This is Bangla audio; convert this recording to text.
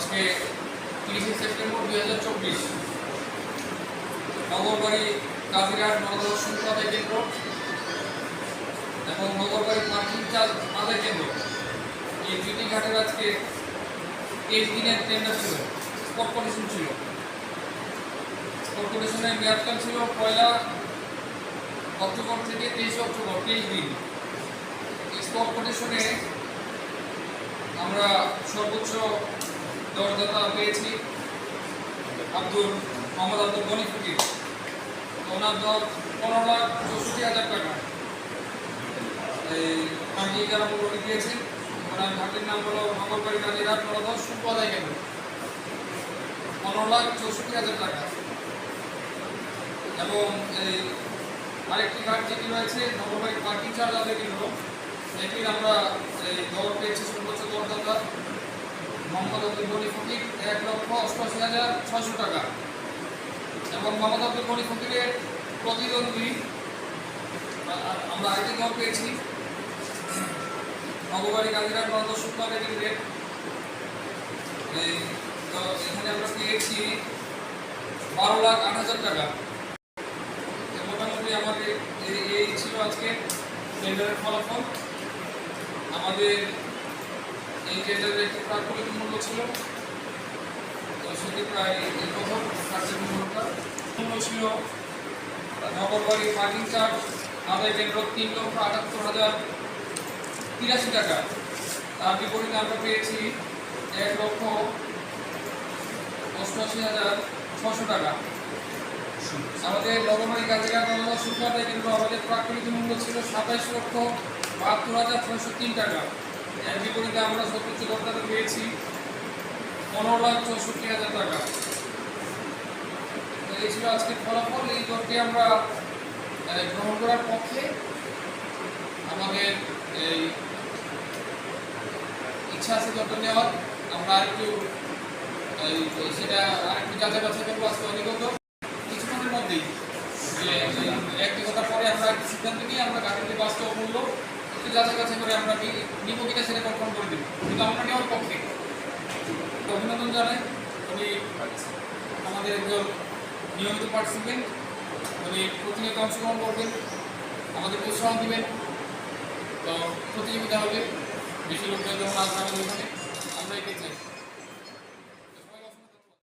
আজকে তিরিশে সেপ্টেম্বর দুই হাজার চব্বিশ। নগরবাড়ি কাজিরহাট নগদর্শন আদায় কেন্দ্র এবং নগরবাড়ি পার্কিং চার্জ আদায় কেন্দ্র। এই দুটি ঘাটের আজকে তেইশ দিনের টেন্ডার ছিল কন্ডিশন ছিল। কন্ডিশনের মেয়াদকাল ছিল পয়লা অক্টোবর থেকে তেইশে অক্টোবর, তেইশ দিন। কন্ডিশনে আমরা সর্বোচ্চ দরদাতা পেয়েছি। আব্দুল, মোহাম্মদ আব্দুল গনি ফকির। ওনার দর পনেরো লাখ চৌষট্টি হাজার টাকা। এই যারা মূল্য দিয়েছেন। ওনার ঘাটের নাম হলো মঙ্গলবাড়ি কাজিরাট নরদর সুপদায় কেন্দ্র পনেরো লাখ চৌষট্টি হাজার টাকা। এবং এই আরেকটি ঘাট যেটি রয়েছে নগরবাড়ি পার্কিং চার্জ আদায় কেন্দ্র এটির আমরা এই দর পেয়েছি সর্বোচ্চ দরদাতা মোহাম্মদ আব্দুল গনি ফকির এক লক্ষ অষ্টআশি হাজার ছশো টাকা। এবং মোহাম্মদ আব্দুল গনি ফকিরের প্রতিদ্বন্দ্বী আমরা আরেকটি দর পেয়েছি। নববাড়ি কাজিরাট নন্দ শুক্লা কেন্দ্রের এই, তো এখানে আমরা পেয়েছি বারো লাখ আট হাজার টাকা। মোটামুটি আমাদের এই ছিল আজকে টেন্ডারের ফলাফল। আমাদের প্রাথমিক মূল্য ছিল তো সেটি প্রায় এই প্রথম প্রাথমিক মূল্যটা মূল্য ছিল নগরবাড়ি পার্কিং চার্জ, আদায় কেন্দ্র তিন লক্ষ আটাত্তর হাজার তিরাশি টাকা। তার বিপরীতে আমরা পেয়েছি এক লক্ষ অষ্টআশি হাজার ছশো টাকা। আমাদের নগরবাড়ি কাজিরা নগর শুক্লা আদায় কেন্দ্র আমাদের প্রাকৃতিক মূল্য ছিল সাতাইশ লক্ষ বাহাত্তর হাজার ছয়শো তিন টাকা। এই ইচ্ছা আছে দরটা নেওয়ার। আমরা আরেকটু সেটা আরেকটু যাচাই বাছাই করব আজকে অধিগত কিছুক্ষণের মধ্যেই। যে একটি কথা পরে আমরা সিদ্ধান্ত নিয়ে আমরা গাড়িতে বাস্তব মূল্য একটু যাচাই বাছাই করে আমরা নিব কিনা সেটা কনফার্ম করে দেবো। কিন্তু আমরা নেওয়ার পক্ষে অভিনন্দন জানাই। উনি আমাদের একজন নিয়মিত পার্টিসিপেন্ট উনি প্রতিনিয়ত অংশগ্রহণ করবেন, আমাদের উৎসাহ দিবেন, তো প্রতিযোগিতা হবে। বেশি লোকজন যখন আসবে আমাদের ওখানে আমরা এটাই চাই